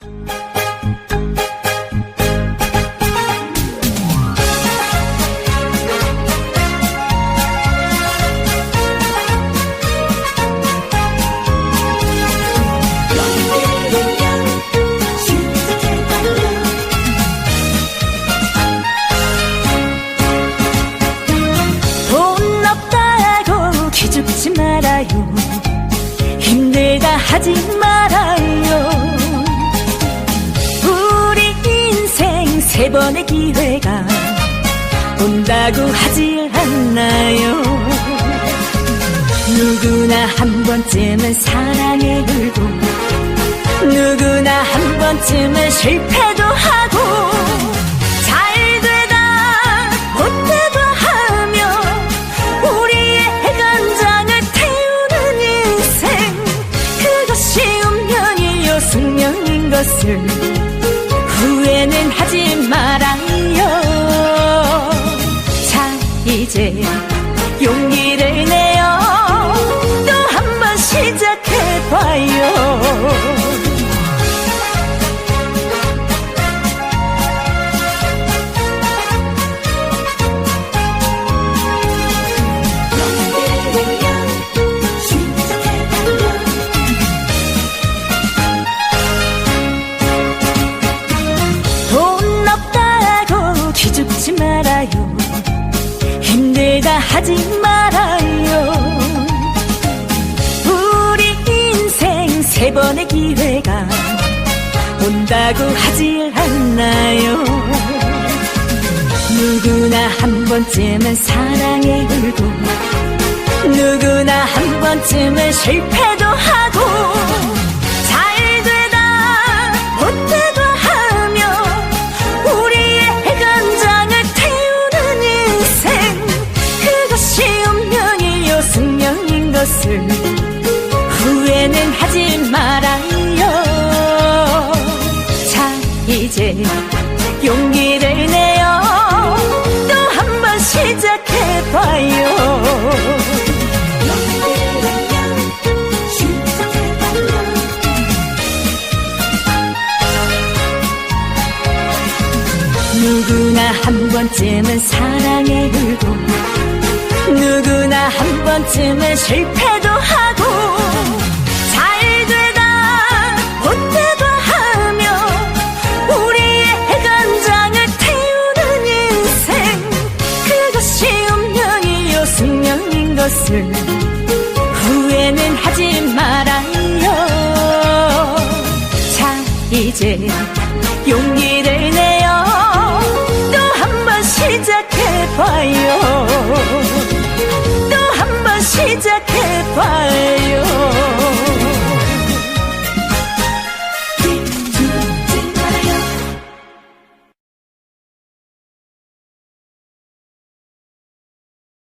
돈 없다고 기죽지 말아요. 힘들다 하지 말아요 세 번의 기회가 온다고 하질 않나요? 누구나 한 번쯤은 사랑에 울고 누구나 한 번쯤은 실패도 하고 잘 되다 못 되다 하며 우리의 간장을 태우는 인생. 그것이 운명이요 숙명인 것을 하지 말아요. 우리 인생 세 번의 기회가 온다고 하질 않나요? 누구나 한 번쯤은 사랑에 울고 누구나 한 번쯤은 실패도 하고 용기를 내어 또한 번 시작해봐요. 누구나 한 번쯤은 사랑에 울고 누구나 한 번쯤은 실패도 하고 것을 후회는 하지 말아요. 자 이제 용기를 내어 또한 번 시작해봐요. 또 한 번 시작해봐요